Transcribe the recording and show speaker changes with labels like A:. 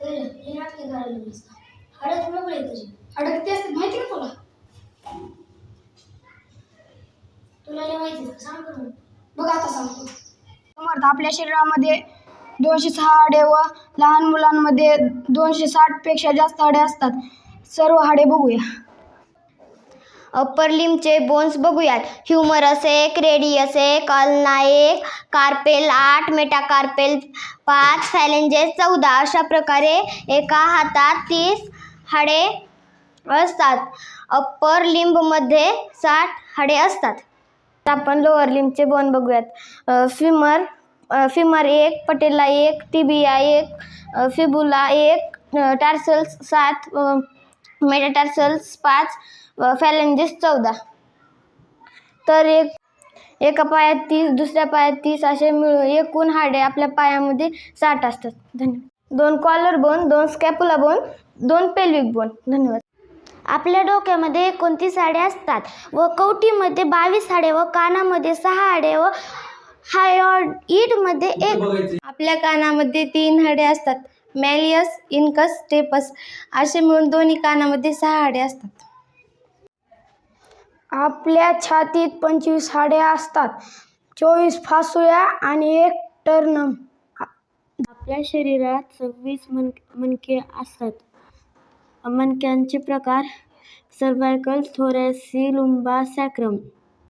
A: हे नाटके लागलीस मोकळे तुझी? असते माहिती तुला? तुला माहिती का सांग बरं बघ आता सांगतो.
B: समर्थ आपल्या शरीरामध्ये दोनशे सहा हाडे व लहान मुलांमध्ये दोनशे साठपेक्षा जास्त हाडे असतात. सर्व हाडे बघूया.
C: अप्पर लिमचे बोन्स बघूयात. ह्युमरस एक रेडियस एक अल्ना एक कार्पेल आठ मेटाकार्पेल पाच फॅलेंजेस चौदा. अशा प्रकारे एका हातात तीस हाडे असतात. अप्पर लिंबमध्ये साठ हाडे असतात. आपण लोअर लिंबचे बोन बघूयात. फिमर फिमर एक पटेला एक टिबिया एक फिबुला एक टार्सल्स सात मेटाटार्सल्स पाच फॅलेंजेस चौदा. तर एक एका पायात तीस दुसऱ्या पायात तीस असे मिळून एकूण हाडे आपल्या पायामध्ये साठ असतात. धन्यवाद. दोन कॉलर बोन दोन स्कॅपुला बोन दोन पेल्विक बोन धन्यवाद. आपल्या डोक्यामध्ये एकोणतीस हाडे असतात व कवटीमध्ये बावीस हाडे व कानामध्ये सहा हाडे व हायॉइडमध्ये एक. आपल्या कानामध्ये तीन हाडे असतात. मॅलियस इनकस टेपस असे मिळून दोन्ही कानामध्ये सहा हाडे असतात.
B: आपल्या छातीत पंचवीस हाडे असतात. चोवीस फासुल्या आणि एक टर्नम.
C: आपल्या शरीरात सव्वीस मन मणके असतात. मणक्यांचे प्रकार सर्वायकल थोरॅसी लुंबा सॅक्रम